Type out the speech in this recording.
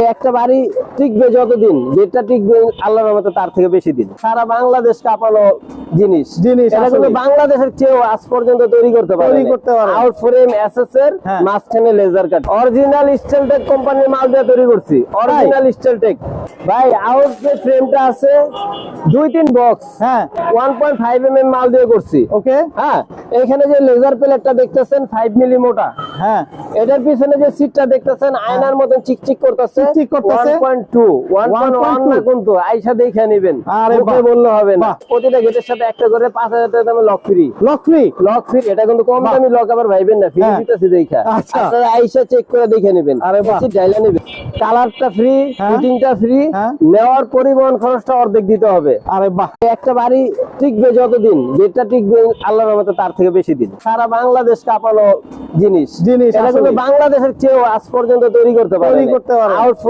একটা বাড়ি টিকবে যতদিন যেটা টিকবে আল্লাহর রহমতে তার থেকে বেশি দিন। সারা বাংলাদেশ কাঁপানো জিনিস। জিনিস এটা কিন্তু বাংলাদেশের কেউ আজ পর্যন্ত তৈরি করতে পারে তৈরি করতে পারে আউট ফ্রেম এসএস এর হ্যাঁ। মাঝখানে লেজার কাট অরিজিনাল স্টেলটেক কোম্পানির মাল দিয়ে তৈরি করছি। অরিজিনাল স্টেলটেক ভাই আউট যে ফ্রেমটা আছে দুই তিন বক্স হ্যাঁ। One point five M M মাল দিয়ে করছি। ওকে হ্যাঁ। এখানে যে লেজার প্লেটটা দেখতেছেন ফাইভ মিলি মোটা হ্যাঁ। এটার পিছনে যে সিটটা দেখতেছেন আয়নার মতন চিকচিক করতেছে। চিকচিক করতেছে। 1.2 1.1 না কিন্তু আইসা দেখে নেবেন। আরে মুখে বললে হবে না। প্রতিটা গেটের সাথে একটা করে 5000 টাকা দামে lock free Lakshmi lock free এটা কিন্তু কম। দামি লক আবার ভাইবেন না। ফ্রি হ্যাঁ। দিতেছি দেখা। আচ্ছা। আপনারা আইসা চেক করে দেখে নেবেন। আরে বাহ। ডাইলা নেবেন। কালারটা ফ্রি। ফিটিংটা ফ্রি। নেওয়ার পরিবহন খরচটা অর্ধেক দিতে হবে আরে বাহ একটা বাড়ি টিকবে যতদিন যেটা টিকবে আল্লাহর রহমতে তার থেকে বেশি দিন সারা বাংলাদেশ কাঁপানো জিনিস জিনিস। বাংলাদেশের কেউ আজ পর্যন্ত তৈরি করতে পারে তৈরি করতে পারে